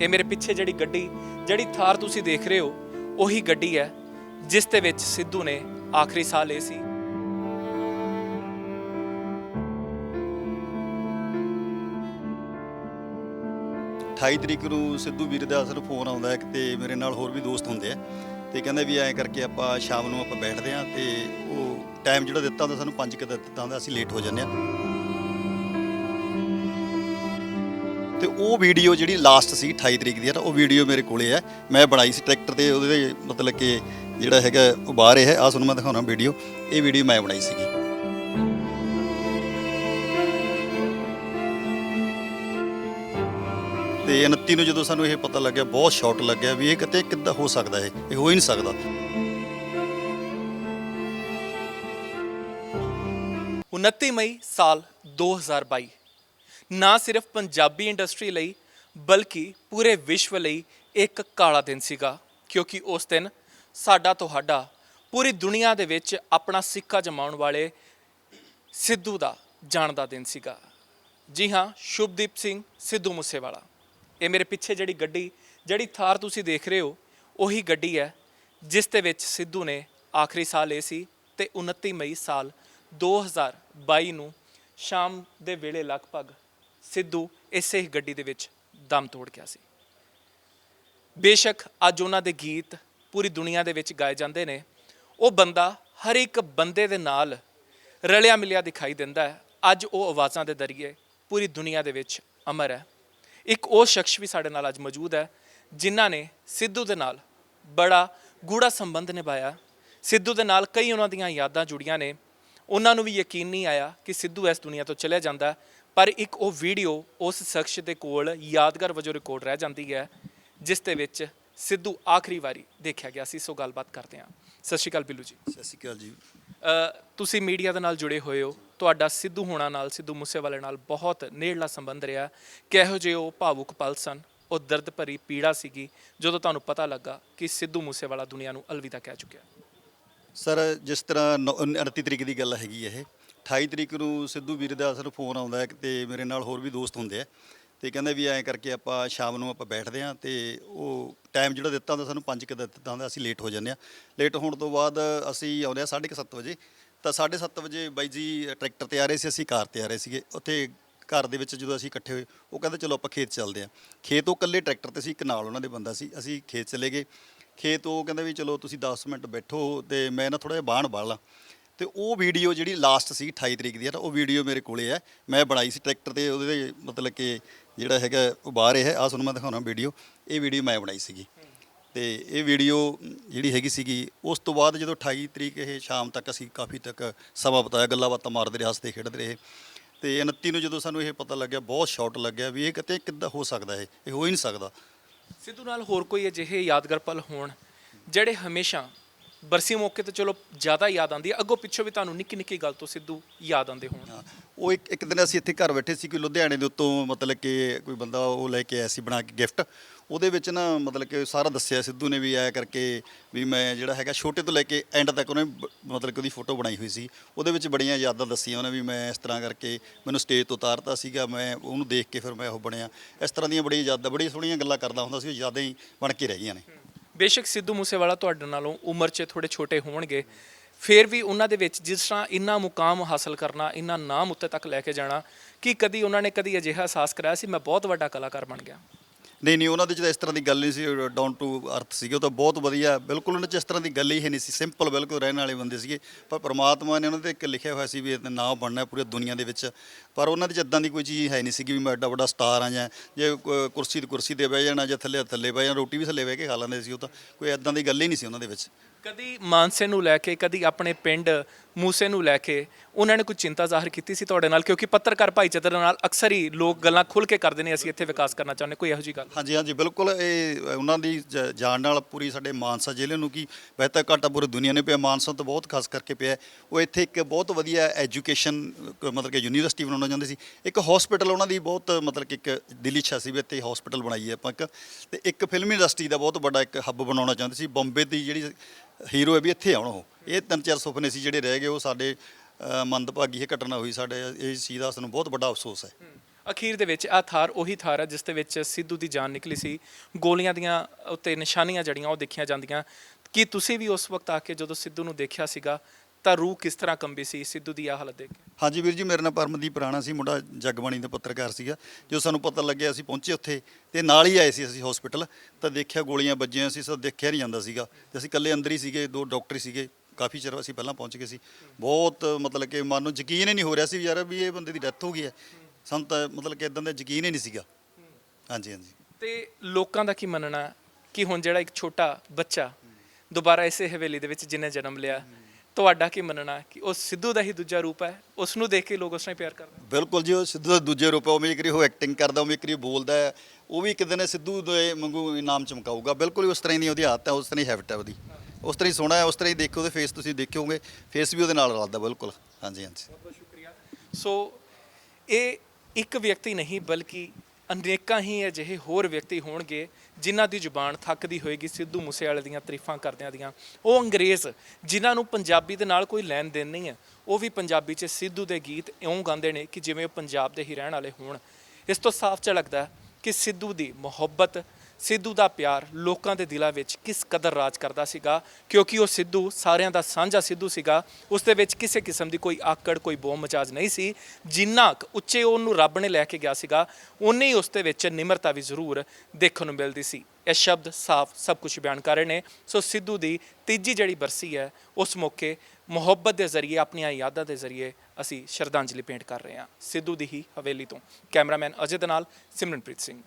ਇਹ ਮੇਰੇ ਪਿੱਛੇ ਜਿਹੜੀ ਗੱਡੀ, ਜਿਹੜੀ ਥਾਰ ਤੁਸੀਂ ਦੇਖ ਰਹੇ ਹੋ, ਉਹੀ ਗੱਡੀ ਹੈ, ਜਿਸ ਦੇ ਵਿੱਚ ਸਿੱਧੂ ਨੇ ਆਖਰੀ ਸਾਹ ਲਏ ਸੀ। 28 ਤਰੀਕ ਨੂੰ ਸਿੱਧੂ ਵੀਰ ਦਾ ਅਸਰ ਫੋਨ ਆਉਂਦਾ ਇੱਕ ਤੇ ਮੇਰੇ ਨਾਲ ਹੋਰ ਵੀ ਦੋਸਤ ਹੁੰਦੇ ਆ, ਤੇ ਕਹਿੰਦੇ ਵੀ ਐਂ ਕਰਕੇ ਆਪਾਂ ਸ਼ਾਮ ਨੂੰ ਆਪਾਂ ਬੈਠਦੇ ਆ ਤੇ ਉਹ ਟਾਈਮ ਜਿਹੜਾ ਦਿੱਤਾ ਹੁੰਦਾ, ਸਾਨੂੰ 5 ਕਿਤੇ ਦਿੱਤਾ ਹੁੰਦਾ, ਅਸੀਂ ਲੇਟ ਹੋ ਜਾਂਦੇ ਆ ਤੇ ਉਹ ਵੀਡੀਓ ਜਿਹੜੀ ਲਾਸਟ ਸੀ 28 ਤਰੀਕ ਦੀ ਆ ਤਾਂ ਉਹ ਵੀਡੀਓ ਮੇਰੇ ਕੋਲੇ ਹੈ। ਮੈਂ ਬਣਾਈ ਸੀ ਟਰੈਕਟਰ ਤੇ, ਉਹਦੇ ਮਤਲਬ ਕਿ ਜਿਹੜਾ ਹੈਗਾ ਉਹ ਬਾਹਰ ਹੈ। ਆ ਤੁਹਾਨੂੰ ਮੈਂ ਦਿਖਾਉਣਾ ਵੀਡੀਓ। ਇਹ ਵੀਡੀਓ ਮੈਂ ਬਣਾਈ ਸੀਗੀ। ਤੇ 29 ਨੂੰ ਜਦੋਂ ਸਾਨੂੰ ਇਹ ਪਤਾ ਲੱਗਿਆ, ਬਹੁਤ ਸ਼ੌਕ ਲੱਗਿਆ ਵੀ ਇਹ ਕਿਤੇ ਕਿੱਦਾਂ ਹੋ ਸਕਦਾ ਇਹ? ਇਹ ਹੋ ਹੀ ਨਹੀਂ ਸਕਦਾ। 29 ਮਈ ਸਾਲ 2022 ਨਾ ਸਿਰਫ ਪੰਜਾਬੀ ਇੰਡਸਟਰੀ ਲਈ, ਬਲਕਿ ਪੂਰੇ ਵਿਸ਼ਵ ਲਈ ਇੱਕ ਕਾਲਾ ਦਿਨ ਸੀਗਾ, ਕਿਉਂਕਿ ਉਸ ਦਿਨ ਸਾਡਾ ਤੁਹਾਡਾ ਪੂਰੀ ਦੁਨੀਆ ਦੇ ਵਿੱਚ ਆਪਣਾ ਸਿੱਕਾ ਜਮਾਉਣ ਵਾਲੇ ਸਿੱਧੂ ਦਾ ਜਾਣ ਦਾ ਦਿਨ ਸੀਗਾ। ਜੀ ਹਾਂ, ਸ਼ੁਭਦੀਪ ਸਿੰਘ ਸਿੱਧੂ ਮੂਸੇਵਾਲਾ। ਇਹ ਮੇਰੇ ਪਿੱਛੇ ਜਿਹੜੀ ਗੱਡੀ, ਜਿਹੜੀ ਥਾਰ ਤੁਸੀਂ ਦੇਖ ਰਹੇ ਹੋ, ਉਹੀ ਗੱਡੀ ਹੈ, ਜਿਸ ਦੇ ਵਿੱਚ ਸਿੱਧੂ ਨੇ ਆਖਰੀ ਸਾਹ ਲਏ ਸੀ ਤੇ 29 ਮਈ ਸਾਲ 2022 ਨੂੰ ਸ਼ਾਮ ਦੇ ਵੇਲੇ ਲਗਭਗ ਸਿੱਧੂ ਇਸੇ ਹੀ ਗੱਡੀ ਦੇ ਵਿੱਚ ਦਮ ਤੋੜ ਗਿਆ ਸੀ। ਬੇਸ਼ੱਕ ਅੱਜ ਉਹਨਾਂ ਦੇ ਗੀਤ ਪੂਰੀ ਦੁਨੀਆ ਦੇ ਵਿੱਚ ਗਾਏ ਜਾਂਦੇ ਨੇ। ਉਹ ਬੰਦਾ ਹਰ ਇੱਕ ਬੰਦੇ ਦੇ ਨਾਲ ਰਲਿਆ ਮਿਲਿਆ ਦਿਖਾਈ ਦਿੰਦਾ ਹੈ। ਅੱਜ ਉਹ ਆਵਾਜ਼ਾਂ ਦੇ ਦਰਿਏ ਪੂਰੀ ਦੁਨੀਆ ਦੇ ਵਿੱਚ ਅਮਰ ਹੈ। ਇੱਕ ਉਹ ਸ਼ਖਸ ਵੀ ਸਾਡੇ ਨਾਲ ਅੱਜ ਮੌਜੂਦ ਹੈ, ਜਿਨ੍ਹਾਂ ਨੇ ਸਿੱਧੂ ਦੇ ਨਾਲ ਬੜਾ ਗੂੜਾ ਸੰਬੰਧ ਨਿਭਾਇਆ। ਸਿੱਧੂ ਦੇ ਨਾਲ ਕਈ ਉਹਨਾਂ ਦੀਆਂ ਯਾਦਾਂ ਜੁੜੀਆਂ ਨੇ। ਉਹਨਾਂ ਨੂੰ ਵੀ ਯਕੀਨ ਨਹੀਂ ਆਇਆ ਕਿ ਸਿੱਧੂ ਇਸ ਦੁਨੀਆ ਤੋਂ ਚਲੇ ਜਾਂਦਾ ਪਰ ਇੱਕ ਉਹ ਵੀਡੀਓ ਉਸ ਸ਼ਖਸ ਦੇ ਕੋਲ ਯਾਦਗਾਰ ਵਜੋਂ ਰਿਕਾਰਡ ਰਹਿ ਜਾਂਦੀ ਹੈ ਜਿਸ ਦੇ ਵਿੱਚ ਸਿੱਧੂ ਆਖਰੀ ਵਾਰੀ ਦੇਖਿਆ ਗਿਆ ਸੀ। ਸੋ ਗੱਲਬਾਤ ਕਰਦੇ ਹਾਂ। ਸਤਿ ਸ਼੍ਰੀ ਅਕਾਲ ਬਿੱਲੂ ਜੀ। ਸਤਿ ਸ਼੍ਰੀ ਅਕਾਲ ਜੀ। ਅ, ਤੁਸੀਂ ਮੀਡੀਆ ਦੇ ਨਾਲ ਜੁੜੇ ਹੋਏ ਹੋ। ਤੁਹਾਡਾ ਸਿੱਧੂ ਹੋਣਾ ਨਾਲ ਸਿੱਧੂ ਮੂਸੇਵਾਲੇ ਨਾਲ ਬਹੁਤ ਨੇੜਲਾ ਸੰਬੰਧ ਰਿਹਾ। ਕਿਹੋ ਜਿਹੇ ਉਹ ਭਾਵੁਕ ਪਲ ਸਨ? ਉਹ ਦਰਦ ਭਰੀ ਪੀੜਾ ਸੀਗੀ ਜਦੋਂ ਤੁਹਾਨੂੰ ਪਤਾ ਲੱਗਾ ਕਿ ਸਿੱਧੂ ਮੂਸੇਵਾਲਾ ਦੁਨੀਆ ਨੂੰ ਅਲਵਿਦਾ ਕਹਿ ਚੁੱਕਿਆ। ਸਰ ਜਿਸ ਤਰ੍ਹਾਂ ਨੌ- 29 ਤਰੀਕ ਦੀ ਗੱਲ ਹੈਗੀ ਇਹ 28 ਤਰੀਕ ਨੂੰ ਸਿੱਧੂ ਵੀਰ ਦਾ ਅਸਲ ਫੋਨ ਆਉਂਦਾ ਹੈ ਤੇ ਮੇਰੇ ਨਾਲ ਹੋਰ ਵੀ ਦੋਸਤ ਹੁੰਦੇ ਆ। ਤੇ ਕਹਿੰਦੇ ਵੀ ਐਂ ਕਰਕੇ ਆਪਾਂ ਸ਼ਾਮ ਨੂੰ ਆਪਾਂ ਬੈਠਦੇ ਆ ਤੇ ਉਹ ਟਾਈਮ ਜਿਹੜਾ ਦਿੱਤਾ ਹੁੰਦਾ ਸਾਨੂੰ 5 ਕਿਦਾ ਦਿੱਤਾ ਹੁੰਦਾ, ਅਸੀਂ ਲੇਟ ਹੋ ਜਾਂਦੇ ਆ ਲੇਟ ਹੋਣ ਤੋਂ ਬਾਅਦ ਅਸੀਂ ਆਉਂਦੇ ਆ 7:30 ਵਜੇ। ਤਾਂ 7:30 ਵਜੇ ਬਾਈ ਜੀ ਟਰੈਕਟਰ ਤੇ ਆ ਰਹੇ ਸੀ, ਅਸੀਂ ਕਾਰ ਤੇ ਆ ਰਹੇ ਸੀਗੇ। ਉੱਥੇ ਘਰ ਦੇ ਵਿੱਚ ਜਦੋਂ ਅਸੀਂ ਇਕੱਠੇ ਹੋਏ, ਉਹ ਕਹਿੰਦੇ ਚਲੋ ਆਪਾਂ ਖੇਤ ਚੱਲਦੇ ਆ ਖੇਤ ਉਹ ਇਕੱਲੇ ਟਰੈਕਟਰ ਤੇ ਸੀ, ਇੱਕ ਨਾਲ ਉਹਨਾਂ ਦੇ ਬੰਦਾ ਸੀ। ਅਸੀਂ ਖੇਤ ਚਲੇ ਗਏ। ਖੇਤ ਉਹ ਕਹਿੰਦਾ ਵੀ ਚਲੋ ਤੁਸੀਂ 10 ਮਿੰਟ ਬੈਠੋ ਤੇ ਮੈਂ ਨਾ ਥੋੜਾ ਜਿਹਾ ਬਾਣ ਬਾਲਾ ਤੇ ਉਹ ਵੀਡੀਓ ਜਿਹੜੀ ਲਾਸਟ ਸੀ 28 ਤਰੀਕ ਦੀ ਆ ਤਾਂ ਉਹ ਵੀਡੀਓ ਮੇਰੇ ਕੋਲੇ ਹੈ। ਮੈਂ ਬਣਾਈ ਸੀ ਟਰੈਕਟਰ ਤੇ, ਉਹਦੇ ਮਤਲਬ ਕਿ ਜਿਹੜਾ ਹੈਗਾ ਉਹ ਬਾਹਰ ਹੈ। ਆ ਤੁਹਾਨੂੰ ਮੈਂ ਦਿਖਾਉਣਾ ਵੀਡੀਓ। ਇਹ ਵੀਡੀਓ ਮੈਂ ਬਣਾਈ ਸੀਗੀ। ਤੇ ਇਹ ਵੀਡੀਓ ਜਿਹੜੀ ਹੈਗੀ ਸੀਗੀ, ਉਸ ਤੋਂ ਬਾਅਦ ਜਦੋਂ 28 ਤਰੀਕ ਇਹ ਸ਼ਾਮ ਤੱਕ ਅਸੀਂ ਕਾਫੀ ਤੱਕ ਸਮਾਂ ਬਿਤਾਇਆ, ਗੱਲਾਂ ਬਾਤਾਂ ਮਾਰਦੇ ਰਹੇ, ਹੱਸਦੇ ਖੇਡਦੇ ਰਹੇ। ਤੇ 29 ਨੂੰ ਜਦੋਂ ਸਾਨੂੰ ਇਹ ਪਤਾ ਲੱਗਿਆ, ਬਹੁਤ ਸ਼ੌਕ ਲੱਗਿਆ ਵੀ ਇਹ ਕਿਤੇ ਕਿੱਦਾਂ ਹੋ ਸਕਦਾ ਇਹ। ਇਹ ਹੋ ਹੀ ਨਹੀਂ ਸਕਦਾ। ਸਿੱਧੂ ਨਾਲ ਹੋਰ ਕੋਈ ਅਜਿਹੇ ਯਾਦਗਾਰ ਪਲ ਹੋਣ, ਜਿਹੜੇ ਹਮੇਸ਼ਾ ਬਰਸੀ ਮੌਕੇ ਤੇ ਚਲੋ ਜ਼ਿਆਦਾ ਯਾਦ ਆਉਂਦੀ ਹੈ। ਅੱਗੋਂ ਪਿੱਛੋਂ ਵੀ ਤੁਹਾਨੂੰ ਨਿੱਕੀ ਨਿੱਕੀ ਗੱਲ ਤੋਂ ਸਿੱਧੂ ਯਾਦ ਆਉਂਦੇ ਹੋਣ। ਹਾਂ, ਉਹ ਇੱਕ ਇੱਕ ਦਿਨ ਅਸੀਂ ਇੱਥੇ ਘਰ ਬੈਠੇ ਸੀ ਕੋਈ ਲੁਧਿਆਣੇ ਦੇ ਉੱਤੋਂ ਮਤਲਬ ਕਿ ਕੋਈ ਬੰਦਾ ਉਹ ਲੈ ਕੇ ਆਇਆ ਸੀ ਬਣਾ ਕੇ ਗਿਫਟ। ਉਹਦੇ ਵਿੱਚ ਨਾ ਮਤਲਬ ਕਿ ਸਾਰਾ ਦੱਸਿਆ ਸਿੱਧੂ ਨੇ ਵੀ ਆਇਆ ਕਰਕੇ ਵੀ ਮੈਂ ਜਿਹੜਾ ਹੈਗਾ ਛੋਟੇ ਤੋਂ ਲੈ ਕੇ ਐਂਡ ਤੱਕ ਉਹਨੇ ਬ- ਮਤਲਬ ਕਿ ਉਹਦੀ ਫੋਟੋ ਬਣਾਈ ਹੋਈ ਸੀ। ਉਹਦੇ ਵਿੱਚ ਬੜੀਆਂ ਯਾਦਾਂ ਦੱਸੀਆਂ ਉਹਨੇ ਵੀ ਮੈਂ ਇਸ ਤਰ੍ਹਾਂ ਕਰਕੇ ਮੈਨੂੰ ਸਟੇਜ ਤੋਂ ਉਤਾਰਤਾ ਸੀਗਾ ਮੈਂ ਉਹਨੂੰ ਦੇਖ ਕੇ ਫਿਰ ਮੈਂ ਉਹ ਬਣਿਆ। ਇਸ ਤਰ੍ਹਾਂ ਦੀਆਂ ਬੜੀਆਂ ਯਾਦਾਂ ਬੜੀਆਂ ਸੋਹਣੀਆਂ ਗੱਲਾਂ ਕਰਦਾ ਹੁੰਦਾ ਸੀ ਉਹ ਯਾਦਾਂ ਹੀ ਬਣ ਕੇ ਰਹਿ ਗਈਆਂ ਨੇ। ਬੇਸ਼ੱਕ ਸਿੱਧੂ ਮੂਸੇਵਾਲਾ ਤੁਹਾਡੇ ਨਾਲੋਂ ਉਮਰ 'ਚ ਥੋੜੇ ਛੋਟੇ ਹੋਣਗੇ, ਫਿਰ ਵੀ ਉਹਨਾਂ ਦੇ ਵਿੱਚ ਜਿਸ ਤਰ੍ਹਾਂ ਇੰਨਾ ਮੁਕਾਮ ਹਾਸਲ ਕਰਨਾ, ਇੰਨਾ ਨਾਮ ਉੱਤੇ ਤੱਕ ਲੈ ਕੇ ਜਾਣਾ, ਕਿ ਕਦੀ ਉਹਨਾਂ ਨੇ ਕਦੀ ਅਜਿਹਾ ਅਹਿਸਾਸ ਕਰਾਇਆ ਸੀ, ਮੈਂ ਬਹੁਤ ਵੱਡਾ ਕਲਾਕਾਰ ਬਣ ਗਿਆ। ਨਹੀਂ ਨਹੀਂ, ਉਹਨਾਂ ਦੇ ਚ ਤਾਂ ਇਸ ਤਰ੍ਹਾਂ ਦੀ ਗੱਲ ਨਹੀਂ ਸੀ ਡਾਊਨ ਟੂ ਅਰਥ ਸੀਗੇ, ਉਹ ਤਾਂ ਬਹੁਤ ਵਧੀਆ, ਬਿਲਕੁਲ ਉਹਨਾਂ ਚ ਇਸ ਤਰ੍ਹਾਂ ਦੀ ਗੱਲ ਹੀ ਹੈ ਨਹੀਂ ਸੀ ਸਿੰਪਲ ਬਿਲਕੁਲ ਰਹਿਣ ਵਾਲੇ ਬੰਦੇ ਸੀਗੇ, ਪਰ ਪ੍ਰਮਾਤਮਾ ਨੇ ਉਹਨਾਂ ਤੇ ਇੱਕ ਲਿਖਿਆ ਹੋਇਆ ਸੀ ਵੀ ਇਹ ਨਾਮ ਬਣਨਾ ਪੂਰੀ ਦੁਨੀਆ ਦੇ ਵਿੱਚ, ਪਰ ਉਹਨਾਂ ਦੇ ਚ ਇਦਾਂ ਦੀ ਕੋਈ ਚੀਜ਼ ਹੈ ਨਹੀਂ ਸੀਗੀ ਵੀ ਮੈਂ ਐਡਾ ਵੱਡਾ ਸਟਾਰ ਆ ਜਾਂ, ਜੇ ਕੁਰਸੀ ਤੇ ਕੁਰਸੀ ਤੇ ਬਹਿ ਜਾਣਾ ਜਾਂ ਥੱਲੇ ਥੱਲੇ ਬਹਿ ਜਾਣਾ, ਰੋਟੀ ਵੀ ਥੱਲੇ ਬਹਿ ਕੇ ਖਾ ਲੈਂਦੇ ਸੀ, ਉਹ ਤਾਂ ਕੋਈ ਇਦਾਂ ਦੀ ਗੱਲ ਹੀ ਨਹੀਂ ਸੀ ਉਹਨਾਂ ਦੇ ਵਿੱਚ। ਕਦੀ ਮਾਨਸੇ ਨੂੰ ਲੈ ਕੇ, ਕਦੀ ਆਪਣੇ ਪਿੰਡ ਮੂਸੇ ਨੂੰ ਲੈ ਕੇ ਉਹਨਾਂ ਨੇ ਕੋਈ ਚਿੰਤਾ ਜ਼ਾਹਰ ਕੀਤੀ ਸੀ ਤੁਹਾਡੇ ਨਾਲ? ਕਿਉਂਕਿ ਪੱਤਰਕਾਰ ਭਾਈਚਾਰੇ ਨਾਲ ਅਕਸਰ ਹੀ ਲੋਕ ਗੱਲਾਂ ਖੁੱਲ ਕੇ ਕਰਦੇ ਨੇ, ਅਸੀਂ ਇੱਥੇ ਵਿਕਾਸ ਕਰਨਾ ਚਾਹੁੰਦੇ ਕੋਈ ਇਹੋ ਜੀ ਗੱਲ? ਹਾਂਜੀ ਹਾਂਜੀ ਬਿਲਕੁਲ ਇਹ ਉਹਨਾਂ ਦੀ ਜ- ਜਾਣ ਨਾਲ ਪੂਰੀ ਸਾਡੇ ਮਾਨਸਾ ਜ਼ਿਲ੍ਹੇ ਨੂੰ ਕੀ ਵੈਸੇ ਘਾਟਾ ਪੂਰੀ ਦੁਨੀਆ ਨੇ ਪਿਆ। ਮਾਨਸਾ ਤੋਂ ਬਹੁਤ ਖਾਸ ਕਰਕੇ ਪਿਆ। ਹੈ। ਉਹ ਇੱਥੇ ਇੱਕ ਬਹੁਤ ਵਧੀਆ ਐਜੂਕੇਸ਼ਨ ਮਤਲਬ ਕਿ ਯੂਨੀਵਰਸਿਟੀ ਬਣਾਉਣਾ ਚਾਹੁੰਦੇ ਸੀ। ਇੱਕ ਹਸਪੀਟਲ ਉਹਨਾਂ ਦੀ ਬਹੁਤ ਮਤਲਬ ਕਿ ਇੱਕ ਦਿੱਲੀ ਇੱਛਾ ਸੀ ਵੀ ਇੱਥੇ ਹਸਪੀਟਲ ਬਣਾਈਏ ਆਪਾਂ ਇੱਕ। ਤੇ ਇੱਕ ਫਿਲਮ ਇੰਡਸਟਰੀ ਦਾ ਬਹੁਤ ਵੱਡਾ ਇੱਕ ਹੱਬ ਬਣਾਉਣਾ ਚਾਹੁੰਦੇ ਸੀ। ਬੰਬੇ ਦੀ ਜਿਹੜੀ ਹੀਰੋ ਹੈ ਵੀ ਇੱਥੇ ਆਉਣ ਉਹ। ਇਹ ਤਿੰਨ ਚਾਰ ਸੁਪਨੇ ਸੀ ਜਿਹੜੇ ਰਹਿ ਗਏ। ਉਹ ਸਾਡੇ ਅ, ਮੰਦਭਾਗੀ ਇਹ ਘਟਨਾ ਹੋਈ ਸਾਡੇ ਇਹ ਚੀਜ਼ ਦਾ ਸਾਨੂੰ ਬਹੁਤ ਵੱਡਾ ਅਫਸੋਸ ਹੈ। ਅਖੀਰ ਦੇ ਵਿੱਚ ਆ ਥਾਰ, ਉਹੀ ਥਾਰ ਹੈ ਜਿਸ ਦੇ ਵਿੱਚ ਸਿੱਧੂ ਦੀ ਜਾਨ ਨਿਕਲੀ ਸੀ। ਗੋਲੀਆਂ ਦੀਆਂ ਉੱਤੇ ਨਿਸ਼ਾਨੀਆਂ ਜੜੀਆਂ, ਉਹ ਦੇਖੀਆਂ ਜਾਂਦੀਆਂ। ਕੀ ਤੁਸੀਂ ਵੀ ਉਸ ਵਕਤ ਆ ਕੇ ਜਦੋਂ ਸਿੱਧੂ ਨੂੰ ਦੇਖਿਆ ਸੀਗਾ, ਤਾਂ ਰੂਹ ਕਿਸ ਤਰ੍ਹਾਂ ਕੰਬੀ ਸੀ? ਸਿੱਧੂ ਦੀ ਆ ਹਾਲਤ ਦੇਖ ਕੇ। ਹਾਂਜੀ ਵੀਰ ਜੀ, ਮੇਰੇ ਨਾਲ ਪਰਮਦੀਪ ਰਾਣਾ ਸੀ, ਮੁੰਡਾ ਜਗਬਾਣੀ ਦਾ ਪੱਤਰਕਾਰ ਸੀਗਾ। ਜੋ ਸਾਨੂੰ ਪਤਾ ਲੱਗਿਆ, ਅਸੀਂ ਪਹੁੰਚੇ ਉੱਥੇ ਤੇ ਨਾਲ ਹੀ ਆਏ ਸੀ ਅਸੀਂ ਹਸਪੀਟਲ ਤਾਂ ਦੇਖਿਆ ਗੋਲੀਆਂ ਵੱਜੀਆਂ ਸੀ ਸਭ ਦੇਖਿਆ ਨਹੀਂ ਜਾਂਦਾ ਸੀਗਾ। ਤੇ ਅਸੀਂ ਇਕੱਲੇ ਅੰਦਰ ਹੀ ਸੀਗੇ, ਦੋ ਡਾਕਟਰ ਹੀ ਸੀਗੇ। ਕਾਫੀ ਚਿਰ ਅਸੀਂ ਪਹਿਲਾਂ ਪਹੁੰਚ ਗਏ ਸੀ। ਬਹੁਤ ਮਤਲਬ ਕਿ ਮਨ ਨੂੰ ਯਕੀਨ ਹੀ ਨਹੀਂ ਹੋ ਰਿਹਾ ਸੀ ਵੀ ਯਾਰ ਵੀ ਇਹ ਬੰਦੇ ਦੀ ਡੈਥ ਹੋ ਗਈ ਹੈ। ਸਾਨੂੰ ਤਾਂ ਮਤਲਬ ਕਿ ਇਦਾਂ ਦਾ ਯਕੀਨ ਹੀ ਨਹੀਂ ਸੀਗਾ। ਹਾਂਜੀ ਹਾਂਜੀ। ਤੇ ਲੋਕਾਂ ਦਾ ਕੀ ਮੰਨਣਾ ਕਿ ਹੁਣ ਜਿਹੜਾ ਇੱਕ ਛੋਟਾ ਬੱਚਾ ਦੁਬਾਰਾ ਇਸੇ ਹਵੇਲੀ ਦੇ ਵਿੱਚ ਜਿਹਨੇ ਜਨਮ ਲਿਆ ਤੁਹਾਡਾ ਕੀ ਮੰਨਣਾ ਕਿ ਉਹ ਸਿੱਧੂ ਦਾ ਹੀ ਦੂਜਾ ਰੂਪ ਹੈ? ਉਸ ਨੂੰ ਦੇਖ ਕੇ ਲੋਕ ਉਸ ਨਾਲ ਪਿਆਰ ਕਰਦੇ ਬਿਲਕੁਲ ਜੀ ਉਹ ਸਿੱਧੂ ਦਾ ਦੂਜੇ ਰੂਪ ਹੈ। ਉਵੇਂ ਕਰੀ ਉਹ ਐਕਟਿੰਗ ਕਰਦਾ ਉਵੇਂ ਕਰੀ ਬੋਲਦਾ ਹੈ। ਉਹ ਵੀ ਇੱਕ ਦਿਨ ਸਿੱਧੂ ਦੇ ਵਾਂਗੂ ਇਨਾਮ ਚਮਕਾਊਗਾ। ਬਿਲਕੁਲ ਉਸ ਤਰ੍ਹਾਂ ਦੀ ਉਹਦੀ ਆਦਤ ਹੈ ਉਸ ਤਰ੍ਹਾਂ ਹੀ ਹੈਬਿਟ ਹੈ ਉਹਦੀ। ਉਸ ਤਰ੍ਹਾਂ ਹੀ ਸੋਹਣਾ ਹੈ ਉਸ ਤਰ੍ਹਾਂ ਹੀ ਦੇਖੋ ਉਹਦੇ ਫੇਸ ਤੁਸੀਂ ਦੇਖੋਗੇ ਫੇਸ ਵੀ ਉਹਦੇ ਨਾਲ ਰਲਦਾ ਬਿਲਕੁਲ। ਹਾਂਜੀ ਹਾਂਜੀ। ਬਹੁਤ ਸ਼ੁਕਰੀਆ। ਸੋ ਇਹ ਇੱਕ ਵਿਅਕਤੀ ਨਹੀਂ, ਬਲਕਿ ਅਨੇਕਾਂ ਹੀ ਅਜਿਹੇ ਹੋਰ ਵਿਅਕਤੀ ਹੋਣਗੇ ਜਿਨ੍ਹਾਂ ਦੀ ਜ਼ੁਬਾਨ ਥੱਕਦੀ ਹੋਏਗੀ, ਸਿੱਧੂ ਮੂਸੇਵਾਲੇ ਦੀਆਂ ਤਾਰੀਫਾਂ ਕਰਦਿਆਂ ਦੀਆਂ। ਉਹ ਅੰਗਰੇਜ਼, ਜਿਨ੍ਹਾਂ ਨੂੰ ਪੰਜਾਬੀ ਦੇ ਨਾਲ ਕੋਈ ਲੈਣ ਦੇਣ ਨਹੀਂ ਹੈ। ਉਹ ਵੀ ਪੰਜਾਬੀ 'ਚ ਸਿੱਧੂ ਦੇ ਗੀਤ ਇਉਂ ਗਾਉਂਦੇ ਨੇ ਕਿ ਜਿਵੇਂ ਉਹ ਪੰਜਾਬ ਦੇ ਹੀ ਰਹਿਣ ਵਾਲੇ ਹੋਣ। ਇਸ ਤੋਂ ਸਾਫ਼ ਝਲਕਦਾ ਕਿ ਸਿੱਧੂ ਦੀ ਮੁਹੱਬਤ ਸਿੱਧੂ ਦਾ ਪਿਆਰ ਲੋਕਾਂ ਦੇ ਦਿਲਾਂ ਵਿੱਚ ਕਿਸ ਕਦਰ ਰਾਜ ਕਰਦਾ ਸੀਗਾ? ਕਿਉਂਕਿ ਉਹ ਸਿੱਧੂ, ਸਾਰਿਆਂ ਦਾ ਸਾਂਝਾ ਸਿੱਧੂ ਸੀਗਾ। ਉਸ ਦੇ ਵਿੱਚ ਕਿਸੇ ਕਿਸਮ ਦੀ ਕੋਈ ਆਕੜ, ਕੋਈ ਬੋਮ ਮਚਾਜ ਨਹੀਂ ਸੀ। ਜਿੰਨਾ ਕੁ ਉੱਚੇ ਉਹਨੂੰ ਰੱਬ ਨੇ ਲੈ ਕੇ ਗਿਆ ਸੀਗਾ ਉਨੇ ਹੀ ਉਸ ਦੇ ਵਿੱਚ ਨਿਮਰਤਾ ਵੀ ਜ਼ਰੂਰ ਦੇਖਣ ਨੂੰ ਮਿਲਦੀ ਸੀ। ਇਹ ਸ਼ਬਦ ਸਾਫ਼ ਸਭ ਕੁਝ ਬਿਆਨ ਕਰ ਰਹੇ ਨੇ। ਸੋ ਸਿੱਧੂ ਦੀ ਤੀਜੀ ਜਿਹੜੀ ਬਰਸੀ ਹੈ, ਉਸ ਮੌਕੇ ਮੁਹੱਬਤ ਦੇ ਜ਼ਰੀਏ, ਆਪਣੀਆਂ ਯਾਦਾਂ ਦੇ ਜ਼ਰੀਏ ਅਸੀਂ ਸ਼ਰਧਾਂਜਲੀ ਭੇਂਟ ਕਰ ਰਹੇ ਹਾਂ। ਸਿੱਧੂ ਦੀ ਹੀ ਹਵੇਲੀ ਤੋਂ ਕੈਮਰਾਮੈਨ ਅਜੇ ਦੇ ਨਾਲ ਸਿਮਰਨਪ੍ਰੀਤ ਸਿੰਘ।